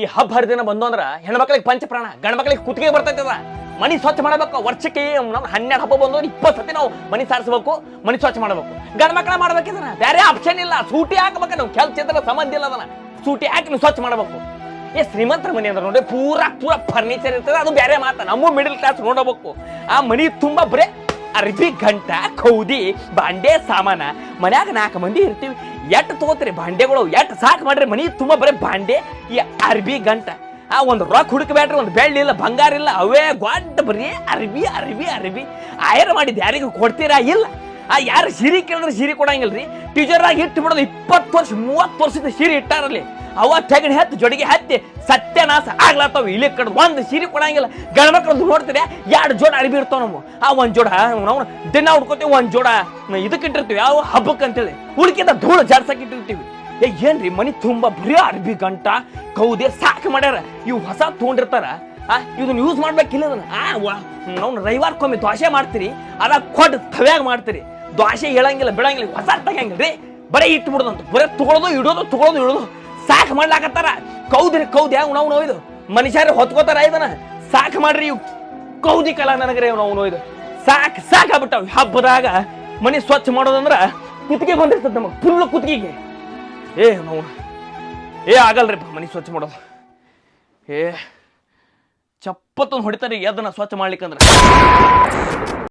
ಈ ಹಬ್ಬ ಹರಿದಿನ ಬಂದು ಅಂದ್ರೆ ಹೆಣ್ಮಕ್ಳಿಗೆ ಪಂಚಪ್ರಾಣ ಗಂಡ್ಮಕ್ಳಿಗೆ ಕುತ್ತಿಗೆ ಅದ. ಮನಿ ಸ್ವಚ್ಛ ಮಾಡಬೇಕು. ವರ್ಷಕ್ಕೆ ನಾವು ಹನ್ನೆರಡು ಹಬ್ಬ ಬಂದು ಇಪ್ಪತ್ತು ಸತಿ ನಾವು ಮನಿ ಸಾರಿಸ್ಬೇಕು, ಮನಿ ಸ್ವಚ್ಛ ಮಾಡಬೇಕು. ಗಂಡ್ಮಕ್ಳ ಮಾಡ್ಬೇಕಿದ್ರ ಬೇರೆ ಆಪ್ಷನ್ ಇಲ್ಲ. ಸೂಟಿ ಹಾಕ್ಬೇಕು ನಾವು ಕೆಲ್ಸ ಇದ್ರೆ ಸಂಬಂಧ ಇಲ್ಲ ಅದನ್ನ. ಸೂಟಿ ಹಾಕಿ ನೀವು ಸ್ವಚ್ಛ ಮಾಡಬೇಕು. ಏ, ಶ್ರೀಮಂತರ ಮನೆ ಅಂದ್ರೆ ನೋಡ್ರಿ ಪೂರಾ ಪೂರಾ ಫರ್ನಿಚರ್ ಇರ್ತದೆ. ಅದು ಬೇರೆ ಮಾತ. ನಮ್ಮ ಮಿಡಲ್ ಕ್ಲಾಸ್ ನೋಡಬೇಕು. ಆ ಮನಿ ತುಂಬಾ ಬರೇ ಅರ್ಬಿ ಗಂಟ ಕೌದಿ, ಬಾಂಡೆ, ಸಾಮಾನ. ಮನ್ಯಾಗ ನಾಲ್ಕು ಮಂದಿ ಇರ್ತೀವಿ. ಎಟ್ ತಗೋತೀರಿ ಬಾಂಡೆಗಳು? ಎಟ್ ಸಾಕು ಮಾಡ್ರಿ ಮನಿ? ತುಂಬ ಬರೀ ಬಾಂಡೆ, ಈ ಅರ್ಬಿ ಗಂಟ ಆ ಒಂದು ರೊಕ್ಕ ಹುಡುಕಬೇಡ್ರಿ, ಒಂದು ಬೆಳ್ಳಿ ಇಲ್ಲ, ಬಂಗಾರ ಇಲ್ಲ, ಅವೇ ಗೊಡ್ಡ ಬರೀ ಅರ್ಬಿ ಅರ್ಬಿ ಅರ್ಬಿ ಆಯರ್ ಮಾಡಿದ್ದು ಯಾರಿಗೂ ಕೊಡ್ತೀರಾ? ಇಲ್ಲ. ಆ ಯಾರು ಸಿರಿ ಕೇಳಿದ್ರೆ ಸಿರಿ ಕೊಡಂಗಿಲ್ರಿ? ಟೀಚರಾಗಿ ಇಟ್ಟು ಬಿಡೋದು ಇಪ್ಪತ್ತು ವರ್ಷ, ಮೂವತ್ತು ವರ್ಷದ ಸಿರಿ ಇಟ್ಟಾರಲ್ಲಿ. ಅವ ತೆಗಣಿ ಹತ್ತಿ ಜೊಡಿಗೆ ಹತ್ತಿ ಸತ್ಯನಾಶ ಆಗ್ಲತ್ತವ ಇಲ್ಲಿ ಕಡೆ ಒಂದು ಸೀರೆ ಕೊಡಂಗಿಲ್ಲ. ಗಂಡ್ಮಕ್ಳದ್ದು ನೋಡ್ತೀರಿ, ಎರಡು ಜೋಡ ಅರಿಬಿ ಇರ್ತಾವ ನಮ್ಮ ಆ ಒಂದು ಜೋಡ ನಾವು ದಿನ ಹುಡ್ಕೋತೀವಿ ಒಂದು ಜೋಡ ಇದಕ್ಕೆ ಇಟ್ಟಿರ್ತೀವಿ ಯಾವ ಹಬ್ಬಕ್ಕೆ ಅಂತೇಳಿ. ಹುಡುಕಿದ ಧೂಳು ಜಾಡ್ಸಕ್ ಇಟ್ಟಿರ್ತೀವಿ. ಏ, ಏನ್ರಿ, ಮನಿ ತುಂಬಾ ಬರೀ ಅರ್ಬಿ ಗಂಟ, ಕೌದೆ ಸಾಕು ಮಾಡ್ಯಾರ. ಇವು ಹೊಸ ತೊಗೊಂಡಿರ್ತಾರ. ಆ, ಇದನ್ನ ಯೂಸ್ ಮಾಡ್ಬೇಕಿಲ್ಲ ಆ ನಾವು ರವಿವಾರಕ್ಕೊಮ್ಮೆ ದೋಸೆ ಮಾಡ್ತೀರಿ, ಅದ ಕೊಡ್ ತವ್ಯಾಗ ಮಾಡ್ತೀರಿ. ದೋಸೆ ಹೇಳಂಗಿಲ್ಲ ಬಿಡಂಗಿಲ್ಲ ಹೊಸ ತಗಂಗಿಲ್ಲ ರೀ. ಬರೀ ಇಟ್ಟು ಬಿಡೋದಂತ ಬರೀ ತಗೊಳೋದು, ಇಡೋದು ತಗೊಳೋದು, ಇಡೋದು. ಸಾಕು ಮಾಡ್ಲಾಕತ್ತಾರ. ಕೌದ್ರಿ ಕೌದ್ ಯಾವ ನಾವು ನೋಯ್ದು ಮನುಷ್ಯರು ಹೊತ್ಕೋತಾರ ಇದನ್ನ. ಸಾಕು ಮಾಡ್ರಿ ಕೌದಿ ಕಲ ನನಗ್ರಿ ನಾವು ನೋಯ್ದು ಸಾಕು ಸಾಕಾಗ್ಬಿಟ್ಟಾವ ಹಬ್ಬದಾಗ. ಮನೆ ಸ್ವಚ್ಛ ಮಾಡೋದಂದ್ರ ಕುತ್ತಿಗೆ ಬಂದಿರ್ತದ ನಮಗೆ ಫುಲ್ ಕುತ್ತಿಗೆಗೆ. ಏ ನಾವು ಏ ಆಗಲ್ರಿ ಮನೆ ಸ್ವಚ್ಛ ಮಾಡೋದು. ಏ, ಚಪ್ಪತ್ತೊಂದು ಹೊಡಿತಾರೆ ಎದನ್ನ ಸ್ವಚ್ಛ ಮಾಡ್ಲಿಕ್ಕಂದ್ರ.